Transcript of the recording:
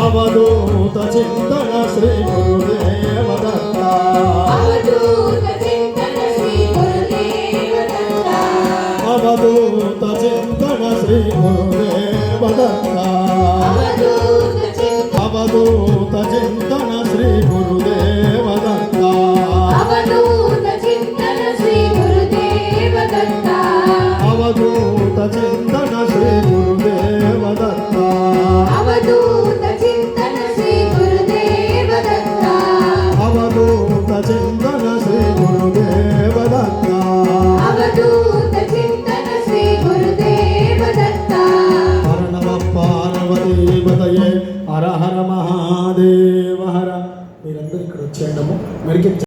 అవధూత చింతన శ్రీ గురుదేవదత్త అవధూత చింతన శ్రీ గురుదేవదత్త అవధూత చింతన శ్రీ గురుదేవదత్త అవధూత చింతన శ్రీ గురు చింతన శ్రీ గురుదేవ దత్త. అవధూత చింతన శ్రీ గురుదేవ దత్త. హర నమ పార్వతీపతయే హర హర మహాదేవ హర. మీరందరూ ఇక్కడ వచ్చేయండము మెరికి